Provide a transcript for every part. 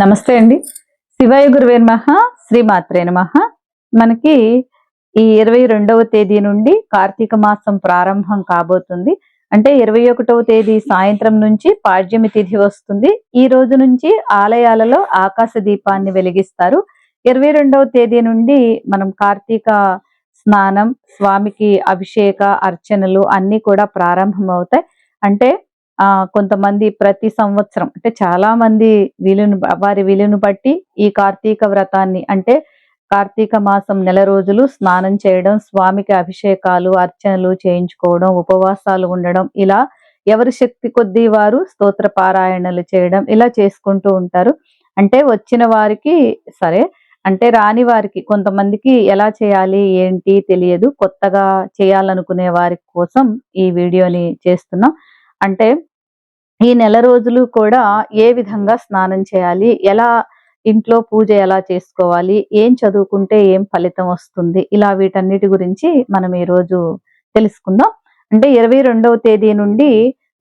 నమస్తే అండి. శివాయ గురువే నమః శ్రీమాత్రే నమః. మనకి ఈ ఇరవై రెండవ తేదీ నుండి కార్తీక మాసం ప్రారంభం కాబోతుంది. అంటే ఇరవై ఒకటవ తేదీ సాయంత్రం నుంచి పాడ్యమి తిథి వస్తుంది. ఈ రోజు నుంచి ఆలయాలలో ఆకాశ దీపాన్ని వెలిగిస్తారు. ఇరవై రెండవ తేదీ నుండి మనం కార్తీక స్నానం స్వామికి అభిషేక అర్చనలు అన్నీ కూడా ప్రారంభం అవుతాయి అంటే ఆ కొంతమంది ప్రతి సంవత్సరం అంటే చాలా మంది వీలును వారి వీలును బట్టి ఈ కార్తీక వ్రతాన్ని అంటే కార్తీక మాసం నెల రోజులు స్నానం చేయడం స్వామికి అభిషేకాలు అర్చనలు చేయించుకోవడం ఉపవాసాలు ఉండడం ఇలా ఎవరి శక్తి కొద్దీ వారు స్తోత్ర పారాయణలు చేయడం ఇలా చేసుకుంటూ ఉంటారు. అంటే వచ్చిన వారికి సరే అంటే రాని వారికి కొంతమందికి ఎలా చేయాలి ఏంటి తెలియదు కొత్తగా చేయాలనుకునే వారి కోసం ఈ వీడియోని చేస్తున్నాం. అంటే ఈ నెల రోజులు కూడా ఏ విధంగా స్నానం చేయాలి? ఎలా ఇంట్లో పూజ ఎలా చేసుకోవాలి? ఏం చదువుకుంటే ఏం ఫలితం వస్తుంది? ఇలా వీటన్నిటి గురించి మనం ఈ రోజు తెలుసుకుందాం. అంటే ఇరవై రెండవ తేదీ నుండి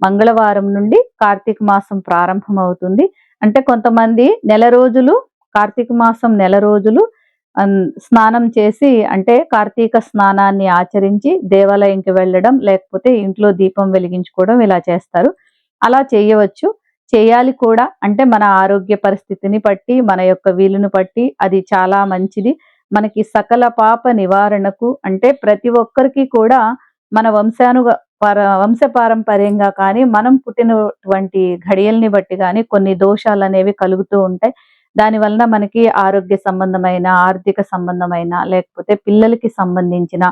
మంగళవారం నుండి కార్తీక మాసం ప్రారంభం అవుతుంది అంటే కొంతమంది నెల రోజులు కార్తీక మాసం నెల రోజులు స్నానం చేసి అంటే కార్తీక స్నానాన్ని ఆచరించి దేవాలయంకి వెళ్ళడం లేకపోతే ఇంట్లో దీపం వెలిగించుకోవడం ఇలా చేస్తారు. అలా చేయవచ్చు. చేయాలి కూడా. అంటే మన ఆరోగ్య పరిస్థితిని బట్టి మన యొక్క వీలును బట్టి అది చాలా మంచిది. మనకి సకల పాప నివారణకు అంటే ప్రతి ఒక్కరికి కూడా మన వంశానుగ పర వంశపారంపర్యంగా కానీ మనం పుట్టినటువంటి ఘడియల్ని బట్టి కానీ కొన్ని దోషాలు అనేవి కలుగుతూ ఉంటాయి. దాని వలన మనకి ఆరోగ్య సంబంధమైన ఆర్థిక సంబంధమైన లేకపోతే పిల్లలకి సంబంధించిన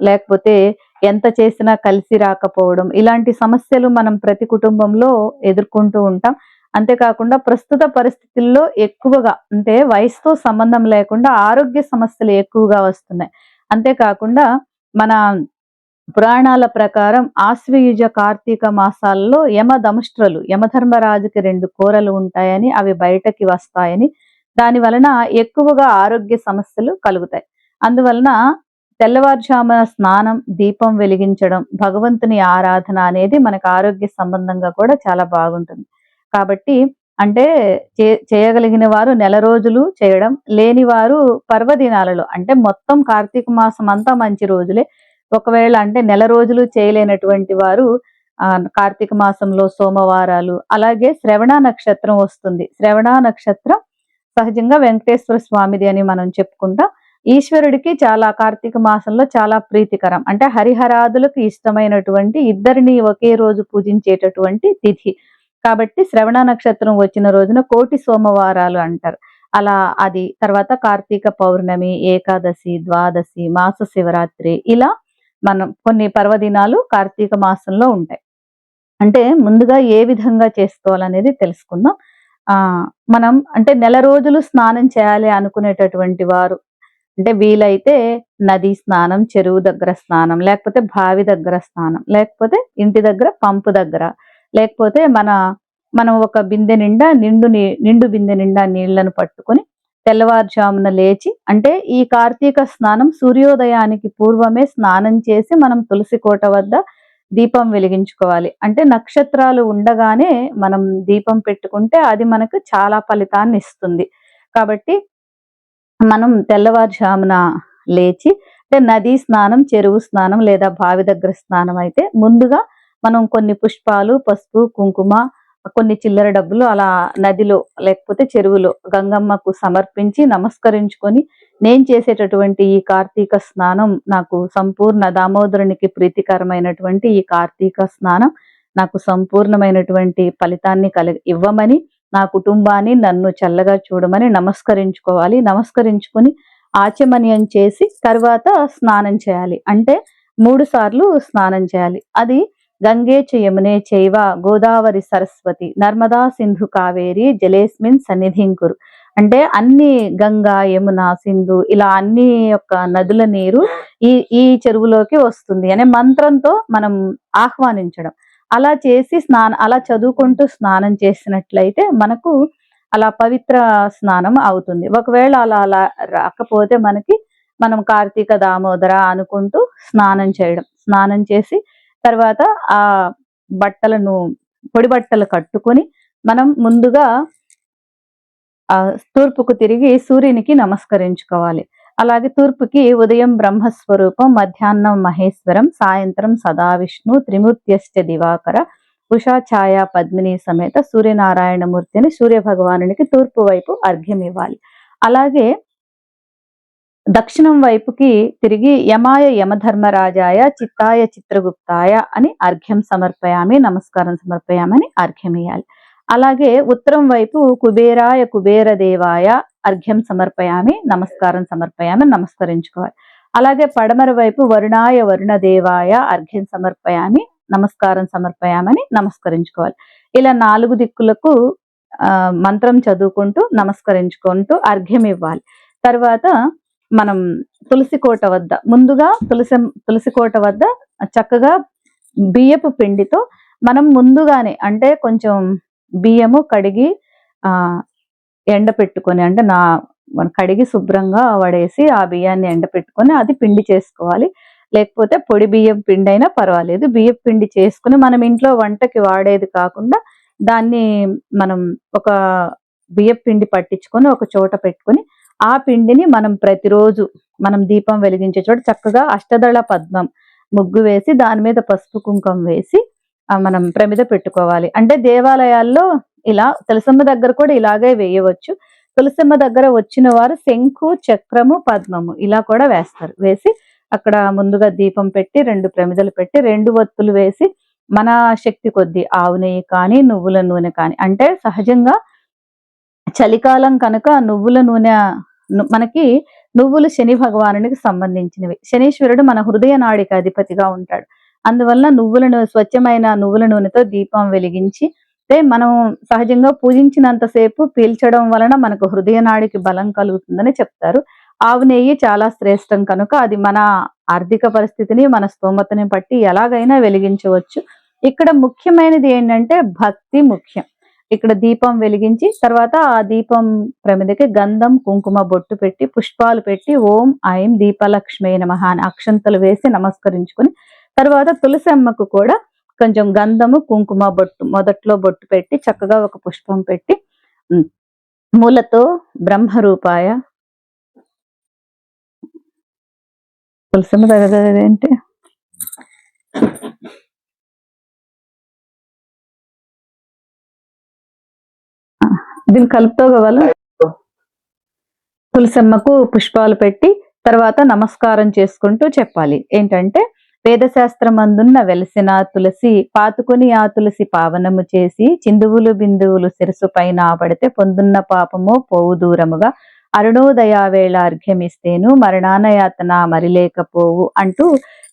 లేకపోతే ఎంత చేసినా కలిసి రాకపోవడం ఇలాంటి సమస్యలు మనం ప్రతి కుటుంబంలో ఎదుర్కొంటూ ఉంటాం. అంతేకాకుండా ప్రస్తుత పరిస్థితుల్లో ఎక్కువగా అంటే వయసుతో సంబంధం లేకుండా ఆరోగ్య సమస్యలు ఎక్కువగా వస్తున్నాయి. అంతేకాకుండా మన పురాణాల ప్రకారం ఆశ్వయుజ కార్తీక మాసాల్లో యమ దంష్ట్రలు యమధర్మరాజుకి రెండు కూరలు ఉంటాయని అవి బయటకి వస్తాయని. దాని వలన ఎక్కువగా ఆరోగ్య సమస్యలు కలుగుతాయి. అందువలన తెల్లవారుజామున స్నానం దీపం వెలిగించడం భగవంతుని ఆరాధన అనేది మనకు ఆరోగ్య సంబంధంగా కూడా చాలా బాగుంటుంది. కాబట్టి అంటే చే చేయగలిగిన వారు నెల రోజులు చేయడం లేని వారు పర్వదినాలలో అంటే మొత్తం కార్తీక మాసం అంతా మంచి రోజులే. ఒకవేళ అంటే నెల రోజులు చేయలేనటువంటి వారు కార్తీక మాసంలో సోమవారాలు అలాగే శ్రవణ నక్షత్రం వస్తుంది. శ్రవణ నక్షత్రం సహజంగా వెంకటేశ్వర స్వామిది అని మనం చెప్పుకుంటాం. ఈశ్వరుడికి చాలా కార్తీక మాసంలో చాలా ప్రీతికరం. అంటే హరిహరాదులకు ఇష్టమైనటువంటి ఇద్దరిని ఒకే రోజు పూజించేటటువంటి తిథి. కాబట్టి శ్రవణ నక్షత్రం వచ్చిన రోజున కోటి సోమవారాలు అంటారు. అలా అది తర్వాత కార్తీక పౌర్ణమి ఏకాదశి ద్వాదశి మాస శివరాత్రి ఇలా మనం కొన్ని పర్వదినాలు కార్తీక మాసంలో ఉంటాయి. అంటే ముందుగా ఏ విధంగా చేసుకోవాలనేది తెలుసుకుందాం. ఆ మనం అంటే నెల రోజులు స్నానం చేయాలి అనుకునేటటువంటి వారు అంటే వీలైతే నది స్నానం చెరువు దగ్గర స్నానం లేకపోతే బావి దగ్గర స్నానం లేకపోతే ఇంటి దగ్గర పంపు దగ్గర లేకపోతే మన మనం ఒక బిందె నిండా నిండు నీ- నిండు బిందె నిండా నీళ్ళను పట్టుకొని తెల్లవారుజామున లేచి అంటే ఈ కార్తీక స్నానం సూర్యోదయానికి పూర్వమే స్నానం చేసి మనం తులసి కోట వద్ద దీపం వెలిగించుకోవాలి. అంటే నక్షత్రాలు ఉండగానే మనం దీపం పెట్టుకుంటే అది మనకు చాలా ఫలితాన్ని ఇస్తుంది. కాబట్టి మనం తెల్లవారుజామున లేచి అంటే నదీ స్నానం చెరువు స్నానం లేదా బావి దగ్గర స్నానం అయితే ముందుగా మనం కొన్ని పుష్పాలు పసుపు కుంకుమ కొన్ని చిల్లర డబ్బులు అలా నదిలో లేకపోతే చెరువులో గంగమ్మకు సమర్పించి నమస్కరించుకొని నేను చేసేటటువంటి ఈ కార్తీక స్నానం నాకు సంపూర్ణ దామోదరునికి ప్రీతికరమైనటువంటి ఈ కార్తీక స్నానం నాకు సంపూర్ణమైనటువంటి ఫలితాన్ని కలి ఇవ్వమని నా కుటుంబాన్ని నన్ను చల్లగా చూడమని నమస్కరించుకోవాలి. నమస్కరించుకొని ఆచమనీయం చేసి తర్వాత స్నానం చేయాలి. అంటే మూడు సార్లు స్నానం చేయాలి. అది గంగే చ యమునే చైవ గోదావరి సరస్వతి నర్మదా సింధు కావేరి జలేస్మిన్ సన్నిధింకురు. అంటే అన్ని గంగా యమున సింధు ఇలా అన్ని యొక్క నదుల నీరు ఈ ఈ చెరువులోకి వస్తుంది అనే మంత్రంతో మనం ఆహ్వానించడం. అలా చేసి స్నానం అలా చదువుకుంటూ స్నానం చేసినట్లయితే మనకు అలా పవిత్ర స్నానం అవుతుంది. ఒకవేళ అలా అలా రాకపోతే మనకి మనం కార్తీక దామోదర అనుకుంటూ స్నానం చేయడం. స్నానం చేసి తర్వాత ఆ బట్టలను పొడి బట్టలు కట్టుకొని మనం ముందుగా ఆ తూర్పుకు తిరిగి సూర్యునికి నమస్కరించుకోవాలి. అలాగే తూర్పుకి ఉదయం బ్రహ్మస్వరూపం మధ్యాహ్నం మహేశ్వరం సాయంత్రం సదావిష్ణు త్రిమూర్త్యశ్చ దివాకర ఉషా ఛాయ పద్మిని సమేత సూర్యనారాయణమూర్తిని సూర్య భగవానునికి తూర్పు వైపు అర్ఘ్యం ఇవ్వాలి అలాగే దక్షిణం వైపుకి తిరిగి యమాయ యమధర్మరాజాయ చిత్తాయ చిత్రగుప్తాయ అని అర్ఘ్యం సమర్పయామి నమస్కారం సమర్పయామని అర్ఘ్యం అలాగే ఉత్తరం వైపు కుబేరాయ కుబేర దేవాయ అర్ఘ్యం సమర్పయామి నమస్కారం సమర్పయామి నమస్కరించుకోవాలి. అలాగే పడమర వైపు వరుణాయ వరుణ దేవాయ అర్ఘ్యం సమర్పయామి నమస్కారం సమర్పయామని నమస్కరించుకోవాలి. ఇలా నాలుగు దిక్కులకు మంత్రం చదువుకుంటూ నమస్కరించుకుంటూ అర్ఘ్యం ఇవ్వాలి. తర్వాత మనం తులసి కోట వద్ద ముందుగా తులసి తులసి కోట వద్ద చక్కగా బియ్యపు పిండితో మనం ముందుగానే అంటే కొంచెం బియ్యము కడిగి ఆ ఎండ పెట్టుకొని అంటే నా మన కడిగి శుభ్రంగా వడేసి ఆ బియ్యాన్ని ఎండ పెట్టుకొని అది పిండి చేసుకోవాలి. లేకపోతే పొడి బియ్యం పిండి అయినా పర్వాలేదు. బియ్యం పిండి చేసుకుని మనం ఇంట్లో వంటకి వాడేది కాకుండా దాన్ని మనం ఒక బియ్యం పిండి పట్టించుకొని ఒక చోట పెట్టుకొని ఆ పిండిని మనం ప్రతిరోజు మనం దీపం వెలిగించే చోట చక్కగా అష్టదళ పద్మం ముగ్గు వేసి దాని మీద పసుపు కుంకుమ వేసి మనం ప్రమిద పెట్టుకోవాలి. అంటే దేవాలయాల్లో ఇలా తులసమ్మ దగ్గర కూడా ఇలాగే వేయవచ్చు. తులసమ్మ దగ్గర వచ్చిన వారు శంఖు చక్రము పద్మము ఇలా కూడా వేస్తారు. వేసి అక్కడ ముందుగా దీపం పెట్టి రెండు ప్రమిదలు పెట్టి రెండు ఒత్తులు వేసి మన శక్తి కొద్దీ ఆవు నెయ్యి కానీ నువ్వుల నూనె కానీ అంటే సహజంగా చలికాలం కనుక నువ్వుల నూనె మనకి నువ్వులు శని భగవానునికి సంబంధించినవి. శనీశ్వరుడు మన హృదయ నాడికి అధిపతిగా ఉంటాడు. అందువల్ల నువ్వులను స్వచ్ఛమైన నువ్వుల నూనెతో దీపం వెలిగించి అంటే మనం సహజంగా పూజించినంతసేపు పీల్చడం వలన మనకు హృదయ నాడికి బలం కలుగుతుందని చెప్తారు. ఆవు నెయ్యి చాలా శ్రేష్టం కనుక అది మన ఆర్థిక పరిస్థితిని మన స్తోమతని బట్టి ఎలాగైనా వెలిగించవచ్చు. ఇక్కడ ముఖ్యమైనది ఏంటంటే భక్తి ముఖ్యం. ఇక్కడ దీపం వెలిగించి తర్వాత ఆ దీపం ప్రమిదకి గంధం కుంకుమ బొట్టు పెట్టి పుష్పాలు పెట్టి ఓం ఐం దీపలక్ష్మి నమః అని అక్షంతలు వేసి నమస్కరించుకొని తర్వాత తులసి అమ్మకు కూడా కొంచెం గంధము కుంకుమ బొట్టు మొదట్లో బొట్టు పెట్టి చక్కగా ఒక పుష్పం పెట్టి మూలతో బ్రహ్మరూపాయ. తులసమ్మ దగ్గర దీన్ని కలుపుతో కావాలా తులసమ్మకు పుష్పాలు పెట్టి తర్వాత నమస్కారం చేసుకుంటూ చెప్పాలి. ఏంటంటే వేదశాస్త్రం అందున్న వెలసిన తులసి పాతుకుని ఆ తులసి పావనము చేసి చిందువులు బిందువులు శిరసు పైన పడితే పొందున్న పాపము పోవు దూరముగా అరుణోదయా వేళ అర్ఘ్యమిస్తేను మరణానయాతన మరిలేకపోవు అంటూ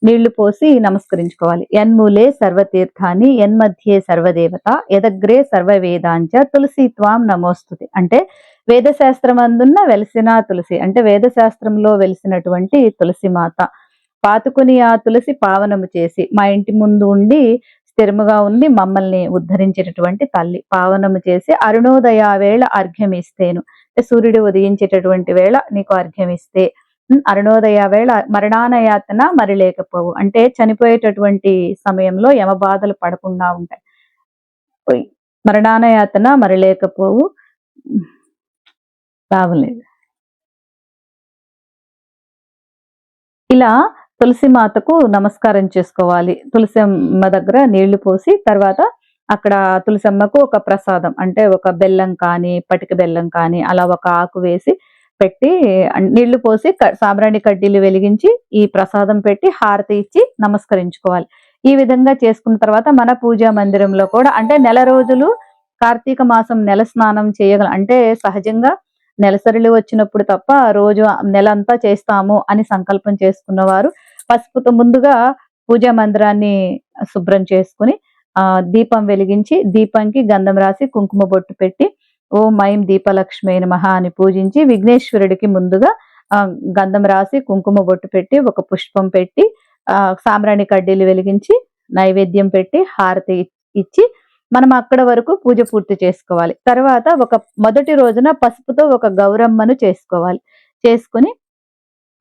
నీళ్ళు పోసి నమస్కరించుకోవాలి. యన్మూలే సర్వతీర్థాన్ని యన్మధ్యే సర్వదేవత యదగ్రే సర్వవేదాంచ తులసి త్వాం నమోస్తుతి. అంటే వేదశాస్త్రం అందున్న వెలిసిన తులసి అంటే వేదశాస్త్రంలో వెలిసినటువంటి తులసి మాత. పాతుకుని ఆ తులసి పావనము చేసి మా ఇంటి ముందు ఉండి స్థిరముగా ఉండి మమ్మల్ని ఉద్ధరించేటటువంటి తల్లి. పావనము చేసి అరుణోదయ వేళ అర్ఘ్యం ఇస్తేను సూర్యుడు ఉదయించేటటువంటి వేళ నీకు అర్ఘ్యం ఇస్తే అరుణోదయ వేళ మరణానయాతన మరి లేకపోవు అంటే చనిపోయేటటువంటి సమయంలో యమబాధలు పడకుండా ఉంటాయి. పోయి మరణానయాతన మరి లేకపోవు రావలేదు. ఇలా తులసి మాతకు నమస్కారం చేసుకోవాలి. తులసి అమ్మ దగ్గర నీళ్ళు పోసి తర్వాత అక్కడ తులసమ్మకు ఒక ప్రసాదం. అంటే ఒక బెల్లం కానీ పటిక బెల్లం కానీ అలా ఒక ఆకు వేసి పెట్టి నీళ్ళు పోసి సాంబ్రాణి కడ్డీలు వెలిగించి ఈ ప్రసాదం పెట్టి హారతి ఇచ్చి నమస్కరించుకోవాలి. ఈ విధంగా చేసుకున్న తర్వాత మన పూజా మందిరంలో కూడా అంటే నెల రోజులు కార్తీక మాసం నెల స్నానం చేయగల అంటే సహజంగా నెలసరిలు వచ్చినప్పుడు తప్ప రోజు నెల అంతా చేస్తాము అని సంకల్పం చేసుకున్నవారు పసుపుతో ముందుగా పూజా మందిరాన్ని శుభ్రం చేసుకుని ఆ దీపం వెలిగించి దీపంకి గంధం రాసి కుంకుమ బొట్టు పెట్టి ఓం ఐం దీపలక్ష్మి నమః అని పూజించి విఘ్నేశ్వరుడికి ముందుగా గంధం రాసి కుంకుమ బొట్టు పెట్టి ఒక పుష్పం పెట్టి సాంబ్రాణి కడ్డీలు వెలిగించి నైవేద్యం పెట్టి హారతి ఇచ్చి మనం అక్కడ వరకు పూజ పూర్తి చేసుకోవాలి. తర్వాత ఒక మొదటి రోజున పసుపుతో ఒక గౌరమ్మను చేసుకోవాలి. చేసుకుని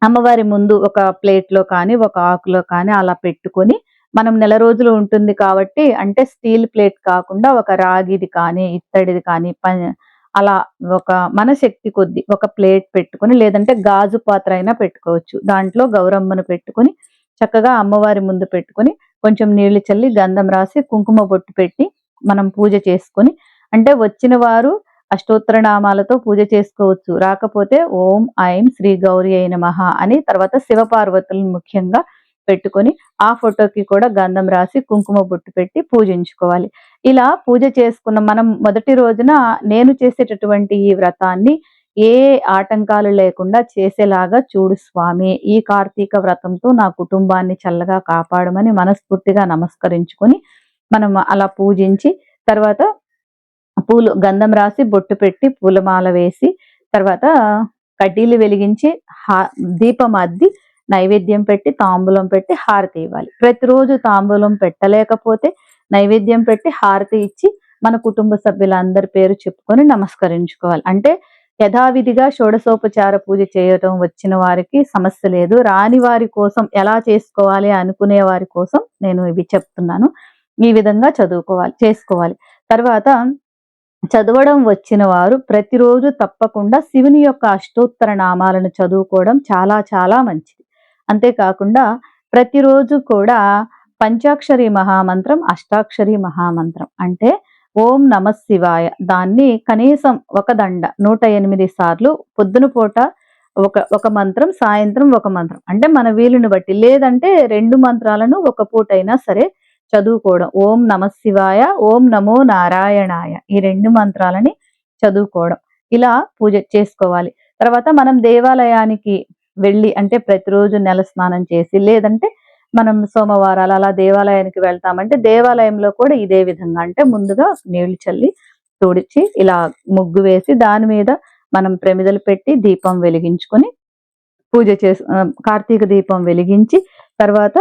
అమ్మవారి ముందు ఒక ప్లేట్లో కానీ ఒక ఆకులో కానీ అలా పెట్టుకొని మనం నెల రోజులు ఉంటుంది కాబట్టి అంటే స్టీల్ ప్లేట్ కాకుండా ఒక రాగిది కానీ ఇత్తడిది కానీ ప- అలా ఒక మన శక్తి కొద్ది ఒక ప్లేట్ పెట్టుకొని లేదంటే గాజు పాత్ర అయినా పెట్టుకోవచ్చు. దాంట్లో గౌరమ్మను పెట్టుకొని చక్కగా అమ్మవారి ముందు పెట్టుకొని కొంచెం నీళ్ళు చల్లి గంధం రాసి కుంకుమ బొట్టు పెట్టి మనం పూజ చేసుకొని అంటే వచ్చిన వారు అష్టోత్తర నామాలతో పూజ చేసుకోవచ్చు. రాకపోతే ఓం ఐం శ్రీ గౌరీ అయిన మహా అని తర్వాత శివపార్వతులను ముఖ్యంగా పెట్టుకొని ఆ ఫోటోకి కూడా గంధం రాసి కుంకుమ బొట్టు పెట్టి పూజించుకోవాలి. ఇలా పూజ చేసుకున్న మనం మొదటి రోజున నేను చేసేటటువంటి ఈ వ్రతాన్ని ఏ ఆటంకాలు లేకుండా చేసేలాగా చూడు స్వామి. ఈ కార్తీక వ్రతంతో నా కుటుంబాన్ని చల్లగా కాపాడమని మనస్ఫూర్తిగా నమస్కరించుకొని మనం అలా పూజించి తర్వాత పూలు గంధం రాసి బొట్టు పెట్టి పూలమాల వేసి తర్వాత కడ్డీలు వెలిగించి దీపం అద్ది నైవేద్యం పెట్టి తాంబూలం పెట్టి హారతి ఇవ్వాలి. ప్రతిరోజు తాంబూలం పెట్టలేకపోతే నైవేద్యం పెట్టి హారతి ఇచ్చి మన కుటుంబ సభ్యులందరి పేరు చెప్పుకొని నమస్కరించుకోవాలి. అంటే యథావిధిగా షోడసోపచార పూజ చేయటం వచ్చిన వారికి సమస్య లేదు. రాని వారి కోసం ఎలా చేసుకోవాలి అనుకునే వారి కోసం నేను ఇవి చెప్తున్నాను. ఈ విధంగా చదువుకోవాలి చేసుకోవాలి. తర్వాత చదవడం వచ్చిన వారు ప్రతిరోజు తప్పకుండా శివుని యొక్క అష్టోత్తర నామాలను చదువుకోవడం చాలా చాలా మంచిది. అంతేకాకుండా ప్రతిరోజు కూడా పంచాక్షరి మహామంత్రం అష్టాక్షరి మహామంత్రం. అంటే ఓం నమ శివాయ. దాన్ని కనీసం ఒక దండ నూట ఎనిమిది సార్లు పొద్దున పూట ఒక ఒక మంత్రం సాయంత్రం ఒక మంత్రం. అంటే మన వీలుని బట్టి. లేదంటే రెండు మంత్రాలను ఒక పూట అయినా సరే చదువుకోవడం. ఓం నమ శివాయ ఓం నమో నారాయణాయ. ఈ రెండు మంత్రాలని చదువుకోవడం. ఇలా పూజ చేసుకోవాలి. తర్వాత మనం దేవాలయానికి వెళ్ళి అంటే ప్రతిరోజు నెల స్నానం చేసి లేదంటే మనం సోమవారాలు అలా దేవాలయానికి వెళ్తామంటే దేవాలయంలో కూడా ఇదే విధంగా అంటే ముందుగా నీళ్ళు చల్లి తుడిచి ఇలా ముగ్గు వేసి దాని మీద మనం ప్రమిదలు పెట్టి దీపం వెలిగించుకొని పూజ చేసి కార్తీక దీపం వెలిగించి తర్వాత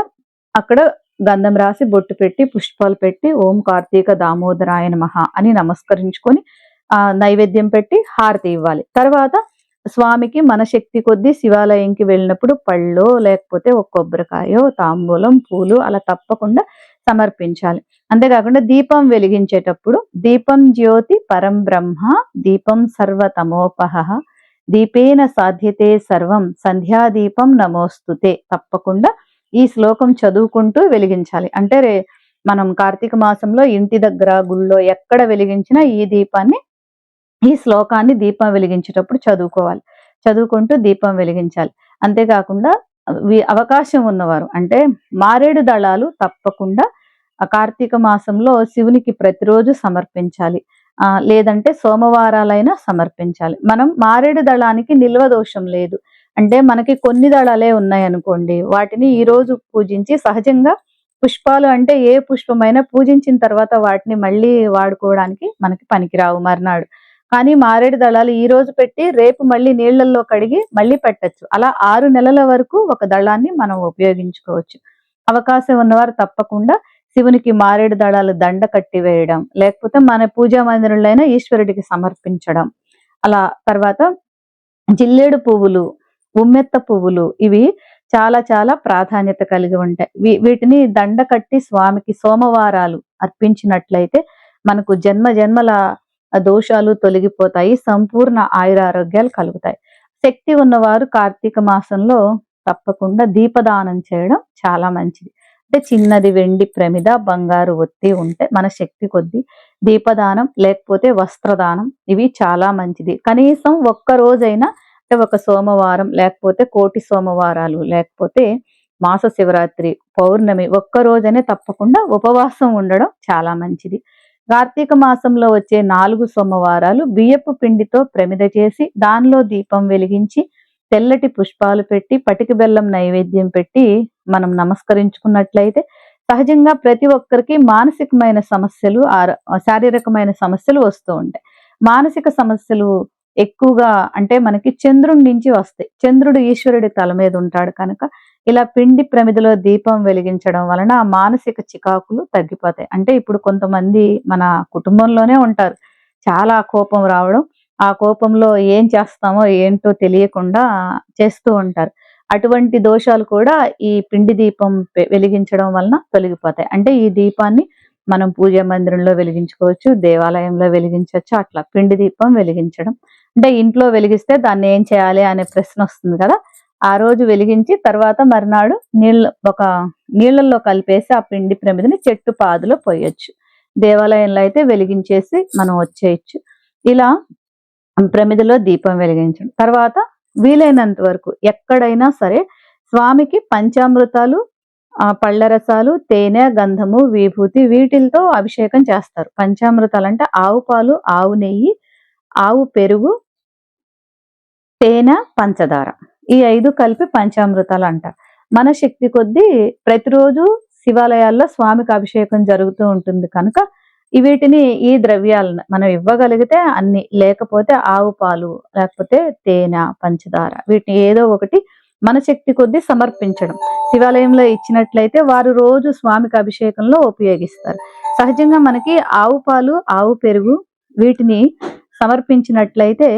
అక్కడ గంధం రాసి బొట్టు పెట్టి పుష్పాలు పెట్టి ఓం కార్తీక దామోదరాయన మహా అని నమస్కరించుకొని ఆ నైవేద్యం పెట్టి హారతి ఇవ్వాలి. తర్వాత స్వామికి మన శక్తి కొద్దీ శివాలయంకి వెళ్ళినప్పుడు పళ్ళు లేకపోతే ఒక కొబ్బరికాయో తాంబూలం పూలు అలా తప్పకుండా సమర్పించాలి. అంతేకాకుండా దీపం వెలిగించేటప్పుడు దీపం జ్యోతి పరం బ్రహ్మ దీపం సర్వతమోపహ దీపేన సాధ్యతే సర్వం సంధ్యాదీపం నమోస్తుతే తప్పకుండా ఈ శ్లోకం చదువుకుంటూ వెలిగించాలి. అంటే మనం కార్తీక మాసంలో ఇంటి దగ్గర గుళ్ళో ఎక్కడ వెలిగించినా ఈ దీపాన్ని ఈ శ్లోకాన్ని దీపం వెలిగించేటప్పుడు చదువుకోవాలి. చదువుకుంటూ దీపం వెలిగించాలి. అంతేకాకుండా అవకాశం ఉన్నవారు అంటే మారేడు దళాలు తప్పకుండా కార్తీక మాసంలో శివునికి ప్రతిరోజు సమర్పించాలి. లేదంటే సోమవారాలైనా సమర్పించాలి. మనం మారేడు దళానికి నిల్వ దోషం లేదు. అంటే మనకి కొన్ని దళాలే ఉన్నాయి అనుకోండి వాటిని ఈరోజు పూజించి సహజంగా పుష్పాలు అంటే ఏ పుష్పమైనా పూజించిన తర్వాత వాటిని మళ్ళీ వాడుకోవడానికి మనకి పనికిరావు మర్నాడు. కానీ మారేడు దళాలు ఈ రోజు పెట్టి రేపు మళ్ళీ నీళ్ళలో కడిగి మళ్ళీ పెట్టచ్చు. అలా ఆరు నెలల వరకు ఒక దళాన్ని మనం ఉపయోగించుకోవచ్చు. అవకాశం ఉన్నవారు తప్పకుండా శివునికి మారేడు దళాలు దండ కట్టి వేయడం లేకపోతే మన పూజా మందిరంలో ఈశ్వరుడికి సమర్పించడం. అలా తర్వాత జిల్లేడు పువ్వులు ఉమ్మెత్త పువ్వులు ఇవి చాలా చాలా ప్రాధాన్యత కలిగి ఉంటాయి. వీటిని దండ కట్టి స్వామికి సోమవారాలు అర్పించినట్లయితే మనకు జన్మ జన్మల దోషాలు తొలగిపోతాయి సంపూర్ణ ఆయురారోగ్యాలు కలుగుతాయి. శక్తి ఉన్నవారు కార్తీక మాసంలో తప్పకుండా దీపదానం చేయడం చాలా మంచిది. అంటే చిన్నది వెండి ప్రమిద బంగారు ఒత్తి ఉంటే మన శక్తి కొద్ది దీపదానం లేకపోతే వస్త్రదానం ఇవి చాలా మంచిది. కనీసం ఒక్క రోజైనా అంటే ఒక సోమవారం లేకపోతే కోటి సోమవారాలు లేకపోతే మాస శివరాత్రి పౌర్ణమి ఒక్క రోజనే తప్పకుండా ఉపవాసం ఉండడం చాలా మంచిది. కార్తీక మాసంలో వచ్చే నాలుగు సోమవారాలు బియ్యపు పిండితో ప్రమిద చేసి దానిలో దీపం వెలిగించి తెల్లటి పుష్పాలు పెట్టి పటిక బెల్లం నైవేద్యం పెట్టి మనం నమస్కరించుకున్నట్లయితే సహజంగా ప్రతి ఒక్కరికి మానసికమైన సమస్యలు శారీరకమైన సమస్యలు వస్తూ ఉంటాయి. మానసిక సమస్యలు ఎక్కువగా అంటే మనకి చంద్రుడి నుంచి వస్తాయి. చంద్రుడు ఈశ్వరుడి తల మీద ఉంటాడు కనుక ఇలా పిండి ప్రమిదలో దీపం వెలిగించడం వలన మానసిక చికాకులు తగ్గిపోతాయి. అంటే ఇప్పుడు కొంతమంది మన కుటుంబంలోనే ఉంటారు. చాలా కోపం రావడం ఆ కోపంలో ఏం చేస్తామో ఏంటో తెలియకుండా చేస్తూ ఉంటారు. అటువంటి దోషాలు కూడా ఈ పిండి దీపం వెలిగించడం వలన తొలగిపోతాయి. అంటే ఈ దీపాన్ని మనం పూజా మందిరంలో వెలిగించుకోవచ్చు దేవాలయంలో వెలిగించవచ్చు అట్లా పిండి దీపం వెలిగించడం. అంటే ఇంట్లో వెలిగిస్తే దాన్ని ఏం చేయాలి అనే ప్రశ్న వస్తుంది కదా? ఆ రోజు వెలిగించి తర్వాత మర్నాడు నీళ్ళ ఒక నీళ్ళల్లో కలిపేసి ఆ పిండి ప్రమిదిని చెట్టు పాదులో పోయొచ్చు. దేవాలయంలో అయితే వెలిగించేసి మనం వచ్చేయచ్చు. ఇలా ప్రమిదిలో దీపం వెలిగించడం. తర్వాత వీలైనంత వరకు ఎక్కడైనా సరే స్వామికి పంచామృతాలు ఆ పళ్ళ రసాలు తేనె గంధము విభూతి వీటిలతో అభిషేకం చేస్తారు. పంచామృతాలు అంటే ఆవు పాలు ఆవు నెయ్యి ఆవు పెరుగు తేనె పంచదార. ఈ ఐదు కలిపి పంచామృతాలు అంట మన శక్తి కొద్దీ ప్రతిరోజు శివాలయాల్లో స్వామికి అభిషేకం జరుగుతూ ఉంటుంది కనుక వీటిని ఈ ద్రవ్యాలను మనం ఇవ్వగలిగితే అన్ని లేకపోతే ఆవు పాలు లేకపోతే తేనె పంచదార వీటిని ఏదో ఒకటి మన శక్తి కొద్దీ సమర్పించడం. శివాలయంలో ఇచ్చినట్లయితే వారు రోజు స్వామికి అభిషేకంలో ఉపయోగిస్తారు. సహజంగా మనకి ఆవు పాలు ఆవు పెరుగు వీటిని సమర్పించినట్లయితే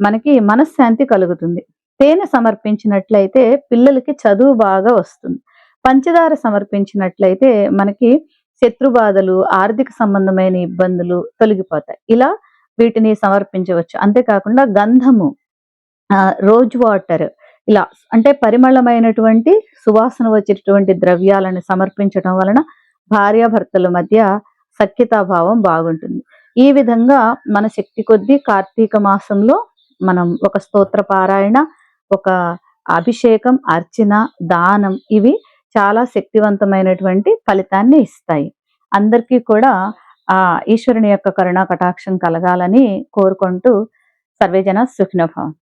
మనకి మనశ్శాంతి కలుగుతుంది. తేనె సమర్పించినట్లయితే పిల్లలకి చదువు బాగా వస్తుంది. పంచదార సమర్పించినట్లయితే మనకి శత్రు బాధలు ఆర్థిక సంబంధమైన ఇబ్బందులు తొలగిపోతాయి. ఇలా వీటిని సమర్పించవచ్చు. అంతేకాకుండా గంధము రోజ్ వాటర్ ఇలా అంటే పరిమళమైనటువంటి సువాసన వచ్చేటటువంటి ద్రవ్యాలను సమర్పించడం వలన భార్యాభర్తల మధ్య సఖ్యతాభావం బాగుంటుంది. ఈ విధంగా మన శక్తి కొద్దీ కార్తీక మాసంలో మనం ఒక స్తోత్ర పారాయణ ఒక అభిషేకం అర్చన దానం ఇవి చాలా శక్తివంతమైనటువంటి ఫలితాన్ని ఇస్తాయి. అందరికీ కూడా ఆ ఈశ్వరుని యొక్క కరుణా కటాక్షం కలగాలని కోరుకుంటూ సర్వేజన సుఖినభావం